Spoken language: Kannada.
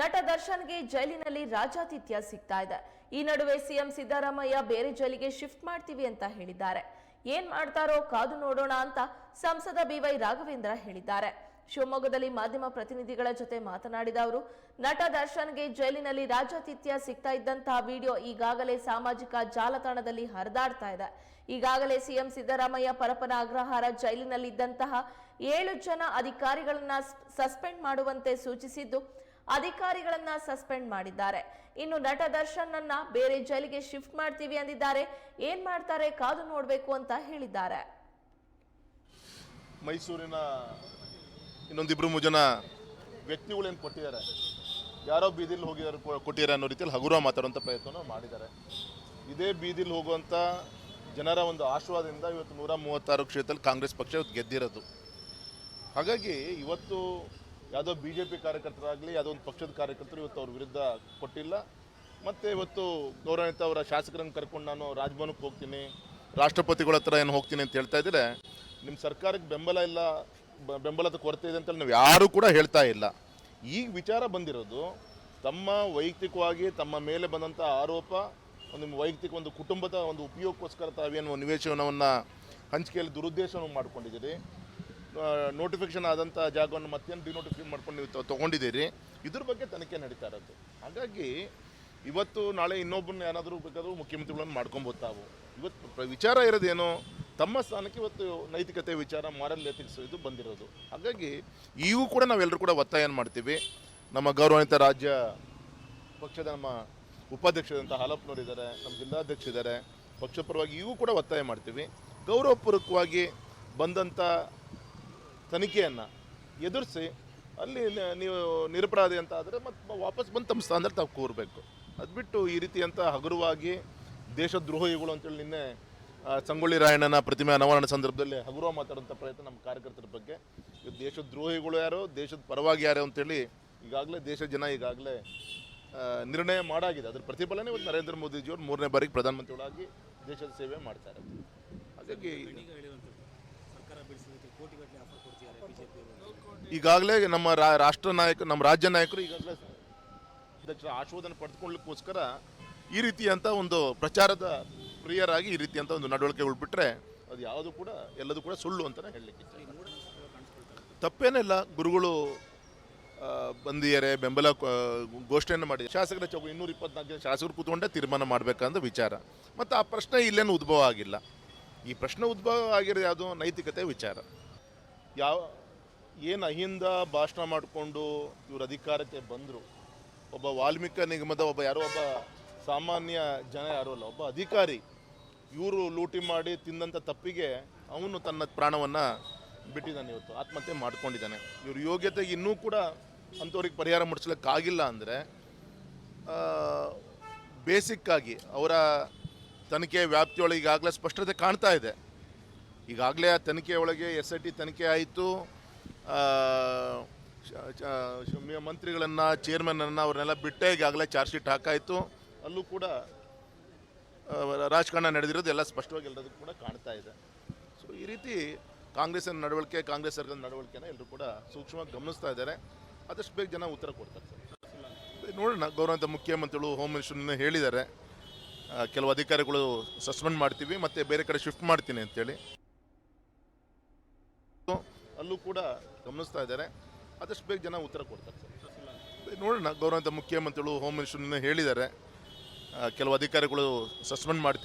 ನಟ ದರ್ಶನ್ಗೆ ಜೈಲಿನಲ್ಲಿ ರಾಜಾತಿಥ್ಯ ಸಿಗ್ತಾ ಇದೆ. ಈ ನಡುವೆ ಸಿಎಂ ಸಿದ್ದರಾಮಯ್ಯ ಬೇರೆ ಜೈಲಿಗೆ ಶಿಫ್ಟ್ ಮಾಡ್ತೀವಿ ಅಂತ ಹೇಳಿದ್ದಾರೆ. ಏನ್ ಮಾಡ್ತಾರೋ ಕಾದು ನೋಡೋಣ ಅಂತ ಸಂಸದ ಬಿವೈ ರಾಘವೇಂದ್ರ ಹೇಳಿದ್ದಾರೆ. ಶಿವಮೊಗ್ಗದಲ್ಲಿ ಮಾಧ್ಯಮ ಪ್ರತಿನಿಧಿಗಳ ಜೊತೆ ಮಾತನಾಡಿದ ಅವರು, ನಟ ದರ್ಶನ್ಗೆ ಜೈಲಿನಲ್ಲಿ ರಾಜಾತಿಥ್ಯ ಸಿಗ್ತಾ ಇದ್ದಂತಹ ವಿಡಿಯೋ ಈಗಾಗಲೇ ಸಾಮಾಜಿಕ ಜಾಲತಾಣದಲ್ಲಿ ಹರಿದಾಡ್ತಾ ಇದೆ. ಈಗಾಗಲೇ ಸಿಎಂ ಸಿದ್ದರಾಮಯ್ಯ ಪರಪನ ಅಗ್ರಹಾರ ಜೈಲಿನಲ್ಲಿದ್ದಂತಹ ಏಳು ಜನ ಅಧಿಕಾರಿಗಳನ್ನ ಸಸ್ಪೆಂಡ್ ಮಾಡುವಂತೆ ಸೂಚಿಸಿದ್ದು ಅಧಿಕಾರಿಗಳನ್ನ ಸಸ್ಪೆಂಡ್ ಮಾಡಿದ್ದಾರೆ. ಇನ್ನು ನಟ ದರ್ಶನ್ ಬೇರೆ ಜೈಲಿಗೆ ಶಿಫ್ಟ್ ಮಾಡ್ತೀವಿ ಅಂದಿದ್ದಾರೆ. ಏನ್ ಮಾಡ್ತಾರೆ? ಕಾದು ನೋಡಬೇಕು ಅಂತ ಹೇಳಿದ್ದಾರೆ. ಮೈಸೂರಿನ ಇನ್ನೊಂದಿಬ್ರು ಜನ ವ್ಯಕ್ತಿಗಳೇನು ಕೊಟ್ಟಿದ್ದಾರೆ? ಯಾರೋ ಬೀದಿಲಿ ಹೋಗಿದ್ದಾರೆ ಕೊಟ್ಟಿದ್ದಾರೆ ಅನ್ನೋ ರೀತಿಯಲ್ಲಿ ಹಗುರ ಮಾತಾಡುವಂಥ ಪ್ರಯತ್ನ ಮಾಡಿದ್ದಾರೆ. ಇದೇ ಬೀದಿಲಿ ಹೋಗುವಂಥ ಜನರ ಒಂದು ಆಶೀರ್ವಾದದಿಂದ ಇವತ್ತು ನೂರ ಮೂವತ್ತಾರು ಕ್ಷೇತ್ರದಲ್ಲಿ ಕಾಂಗ್ರೆಸ್ ಪಕ್ಷ ಇವತ್ತು ಗೆದ್ದಿರೋದು. ಹಾಗಾಗಿ ಇವತ್ತು ಯಾವುದೋ ಬಿ ಜೆ ಪಿ ಕಾರ್ಯಕರ್ತರಾಗಲಿ, ಯಾವುದೋ ಒಂದು ಪಕ್ಷದ ಕಾರ್ಯಕರ್ತರು ಇವತ್ತು ಅವ್ರ ವಿರುದ್ಧ ಕೊಟ್ಟಿಲ್ಲ. ಮತ್ತು ಇವತ್ತು ಗೌರವಾನ್ವಿತ ಅವರ ಶಾಸಕರನ್ನು ಕರ್ಕೊಂಡು ನಾನು ರಾಜಭವನಕ್ಕೆ ಹೋಗ್ತೀನಿ, ರಾಷ್ಟ್ರಪತಿಗಳ ಹತ್ರ ಏನು ಹೋಗ್ತೀನಿ ಅಂತ ಹೇಳ್ತಾ ಇದ್ದರೆ ನಿಮ್ಮ ಸರ್ಕಾರಕ್ಕೆ ಬೆಂಬಲ ಇಲ್ಲ ಬೆಂಬಲದ ಕೊರತೆ ಇದೆ ಅಂತೇಳಿ ನಾವು ಯಾರೂ ಕೂಡ ಹೇಳ್ತಾ ಇಲ್ಲ. ಈಗ ವಿಚಾರ ಬಂದಿರೋದು, ತಮ್ಮ ವೈಯಕ್ತಿಕವಾಗಿ, ತಮ್ಮ ಮೇಲೆ ಬಂದಂಥ ಆರೋಪ, ಒಂದು ನಿಮ್ಮ ವೈಯಕ್ತಿಕ ಒಂದು ಕುಟುಂಬದ ಒಂದು ಉಪಯೋಗಕ್ಕೋಸ್ಕರ ತಾವೇನು ನಿವೇಶನವನ್ನು ಹಂಚಿಕೆಯಲ್ಲಿ ದುರುದ್ದೇಶವನ್ನು ಮಾಡ್ಕೊಂಡಿದ್ದೀರಿ ನೋಟಿಫಿಕೇಶನ್ ಆದಂಥ ಜಾಗವನ್ನು ಮತ್ತೇನು ಡಿನೋಟಿಫಿಕೇಶನ್ ಮಾಡ್ಕೊಂಡು ನೀವು ತೊಗೊಂಡಿದ್ದೀರಿ, ಇದ್ರ ಬಗ್ಗೆ ತನಿಖೆ ನಡೀತಾ ಇರೋದು. ಹಾಗಾಗಿ ಇವತ್ತು, ನಾಳೆ ಇನ್ನೊಬ್ಬರನ್ನ ಏನಾದರೂ ಬೇಕಾದರೂ ಮುಖ್ಯಮಂತ್ರಿಗಳನ್ನು ಮಾಡ್ಕೊಬೋದು ತಾವು. ಇವತ್ತು ವಿಚಾರ ಇರೋದೇನು? ತಮ್ಮ ಸ್ಥಾನಕ್ಕೆ ಇವತ್ತು ನೈತಿಕತೆ ವಿಚಾರ, ಮಾರಲ್ ಎಥಿಕ್ಸ್ ಇದು ಬಂದಿರೋದು. ಹಾಗಾಗಿ ಇವು ಕೂಡ ನಾವೆಲ್ಲರೂ ಕೂಡ ಒತ್ತಾಯ ಮಾಡ್ತೀವಿ? ನಮ್ಮ ಗೌರವಾನ್ವಿತ ರಾಜ್ಯ ಪಕ್ಷದ ನಮ್ಮ ಉಪಾಧ್ಯಕ್ಷರಂತ ಹಾಲಪ್ಪನವ್ರು ಇದ್ದಾರೆ ನಮ್ಮ ಜಿಲ್ಲಾಧ್ಯಕ್ಷ ಇದ್ದಾರೆ ಪಕ್ಷ ಪರವಾಗಿ ಇವು ಕೂಡ ಒತ್ತಾಯ ಮಾಡ್ತೀವಿ. ಗೌರವಪೂರ್ವಕವಾಗಿ ಬಂದಂಥ ತನಿಖೆಯನ್ನು ಎದುರಿಸಿ ಅಲ್ಲಿ ನೀವು ನಿರಪರಾಧಿ ಅಂತ ಆದರೆ ಮತ್ತೆ ವಾಪಸ್ ಬಂದು ತಮ್ಮ ಸ್ಥಾನದಲ್ಲಿ ತಾವು ಕೂರಬೇಕು. ಅದು ಬಿಟ್ಟು ಈ ರೀತಿಯಂಥ ಹಗುರವಾಗಿ ದೇಶದ್ರೋಹಿಗಳು ಅಂತೇಳಿ ನಿನ್ನೆ ಸಂಗೊಳ್ಳಿ ರಾಯಣ್ಣನ ಪ್ರತಿಮೆ ಅನಾವರಣ ಸಂದರ್ಭದಲ್ಲಿ ಹಗುರ ಮಾತಾಡುವಂಥ ಪ್ರಯತ್ನ ನಮ್ಮ ಕಾರ್ಯಕರ್ತರ ಬಗ್ಗೆ. ದೇಶದ್ರೋಹಿಗಳು ಯಾರು, ದೇಶದ ಪರವಾಗಿ ಯಾರು ಅಂತೇಳಿ ಈಗಾಗಲೇ ದೇಶದ ಜನ ಈಗಾಗಲೇ ನಿರ್ಣಯ ಮಾಡಾಗಿದೆ. ಅದ್ರ ಪ್ರತಿಫಲನೇ ಇವತ್ತು ನರೇಂದ್ರ ಮೋದಿಜಿಯವರು ಮೂರನೇ ಬಾರಿಗೆ ಪ್ರಧಾನಮಂತ್ರಿಗಳಾಗಿ ದೇಶದ ಸೇವೆ ಮಾಡ್ತಾರೆ ಹಾಗಾಗಿ ಕೋಟಿಗಟ್ಟಲೆ ಆಫರ್ ಕೊಡ್ತಿದ್ದಾರೆ ಬಿಜೆಪಿ ಈಗಾಗಲೇ ನಮ್ಮ ರಾಷ್ಟ್ರ ನಾಯಕ ನಮ್ಮ ರಾಜ್ಯ ನಾಯಕರು ಈಗಾಗಲೇ ಅಧ್ಯಕ್ಷರ ಆಶೋಧನೆ ಪಡೆದುಕೊಳ್ಳೋಕ್ಕೋಸ್ಕರ ಈ ರೀತಿಯಂಥ ಒಂದು ಪ್ರಚಾರದ ಪ್ರಿಯರಾಗಿ ಈ ರೀತಿಯಂಥ ಒಂದು ನಡವಳಿಕೆ ಉಳ್ಬಿಟ್ರೆ ಅದು ಯಾವುದು ಕೂಡ ಎಲ್ಲದೂ ಕೂಡ ಸುಳ್ಳು ಅಂತಲೇ ಹೇಳಲಿಕ್ಕೆ. ತಪ್ಪೇನಿಲ್ಲ ಗುರುಗಳು ಬಂದಿಯರೆ ಬೆಂಬಲ ಘೋಷಣೆಯನ್ನು ಮಾಡಿ ಶಾಸಕರ ಚೌಕ ಇನ್ನೂರ ಇಪ್ಪತ್ನಾಲ್ಕು ಜನ ಶಾಸಕರು ಕೂತ್ಕೊಂಡೇ ತೀರ್ಮಾನ ಮಾಡಬೇಕಂದ ವಿಚಾರ. ಮತ್ತು ಆ ಪ್ರಶ್ನೆ ಇಲ್ಲೇನು ಉದ್ಭವ ಆಗಿಲ್ಲ. ಈ ಪ್ರಶ್ನೆ ಉದ್ಭವ ಆಗಿರೋದು ಯಾವುದು? ನೈತಿಕತೆ ವಿಚಾರ. ಯಾವ, ಏನು ಅಹಿಂದ ಭಾಷಣ ಮಾಡಿಕೊಂಡು ಇವರು ಅಧಿಕಾರಕ್ಕೆ ಬಂದರು? ಒಬ್ಬ ವಾಲ್ಮೀಕಿ ನಿಗಮದ ಒಬ್ಬ ಯಾರೋ, ಒಬ್ಬ ಸಾಮಾನ್ಯ ಜನ ಯಾರೂ ಅಲ್ಲ, ಒಬ್ಬ ಅಧಿಕಾರಿ, ಇವರು ಲೂಟಿ ಮಾಡಿ ತಿಂದಂಥ ತಪ್ಪಿಗೆ ಅವನು ತನ್ನ ಪ್ರಾಣವನ್ನು ಬಿಟ್ಟಿದ್ದಾನೆ ಇವತ್ತು, ಆತ್ಮಹತ್ಯೆ ಮಾಡ್ಕೊಂಡಿದ್ದಾನೆ. ಇವ್ರ ಯೋಗ್ಯತೆಗೆ ಇನ್ನೂ ಕೂಡ ಅಂಥವ್ರಿಗೆ ಪರಿಹಾರ ಮುಡಿಸ್ಲಿಕ್ಕಾಗಿಲ್ಲ ಅಂದರೆ ಬೇಸಿಕ್ಕಾಗಿ ಅವರ ತನಿಖೆ ವ್ಯಾಪ್ತಿಯೊಳಗೆ ಈಗಾಗಲೇ ಸ್ಪಷ್ಟತೆ ಕಾಣ್ತಾ ಇದೆ. ಈಗಾಗಲೇ ಆ ತನಿಖೆ ಒಳಗೆ ಎಸ್ ಐ ಟಿ ತನಿಖೆ ಆಯಿತು. ಮಂತ್ರಿಗಳನ್ನು ಚೇರ್ಮನನ್ನು ಅವ್ರನ್ನೆಲ್ಲ ಬಿಟ್ಟೆ ಈಗಾಗಲೇ ಚಾರ್ಜ್ ಶೀಟ್ ಹಾಕಾಯಿತು. ಅಲ್ಲೂ ಕೂಡ ರಾಜಕಾರಣ ನಡೆದಿರೋದು ಎಲ್ಲ ಸ್ಪಷ್ಟವಾಗಿ ಎಲ್ಲದಕ್ಕೂ ಕೂಡ ಕಾಣ್ತಾ ಇದೆ. ಸೊ ಈ ರೀತಿ ಕಾಂಗ್ರೆಸ್ಸಿನ ನಡವಳಿಕೆ, ಕಾಂಗ್ರೆಸ್ ಸರ್ಕಾರದ ನಡವಳಿಕೆನ ಎಲ್ಲರೂ ಕೂಡ ಸೂಕ್ಷ್ಮವಾಗಿ ಗಮನಿಸ್ತಾ ಇದ್ದಾರೆ. ಆದಷ್ಟು ಬೇಗ ಜನ ಉತ್ತರ ಕೊಡ್ತಾರೆ ಸರ್. ನೋಡೋಣ ಗೌರವಂತ ಮುಖ್ಯಮಂತ್ರಿಗಳು ಹೋಮ್ ಮಿನಿಸ್ಟರ್ನ ಹೇಳಿದ್ದಾರೆ. ಕೆಲವು ಅಧಿಕಾರಿಗಳು ಸಸ್ಪೆಂಡ್ ಮಾಡ್ತೀವಿ, ಮತ್ತು ಬೇರೆ ಕಡೆ ಶಿಫ್ಟ್ ಮಾಡ್ತೀನಿ ಅಂತೇಳಿ. ಅಲ್ಲೂ ಕೂಡ ಗಮನಿಸ್ತಾ ಇದ್ದಾರೆ. ಆದಷ್ಟು ಬೇಗ ಜನ ಉತ್ತರ ಕೊಡ್ತಾರೆ ಸರ್. ನೋಡೋಣ ಗೌರವಂತ ಮುಖ್ಯಮಂತ್ರಿಗಳು ಹೋಮ್ ಮಿನಿಸ್ಟರ್ನ ಹೇಳಿದ್ದಾರೆ. ಕೆಲವು ಅಧಿಕಾರಿಗಳು ಸಸ್ಪೆಂಡ್ ಮಾಡ್ತೀವಿ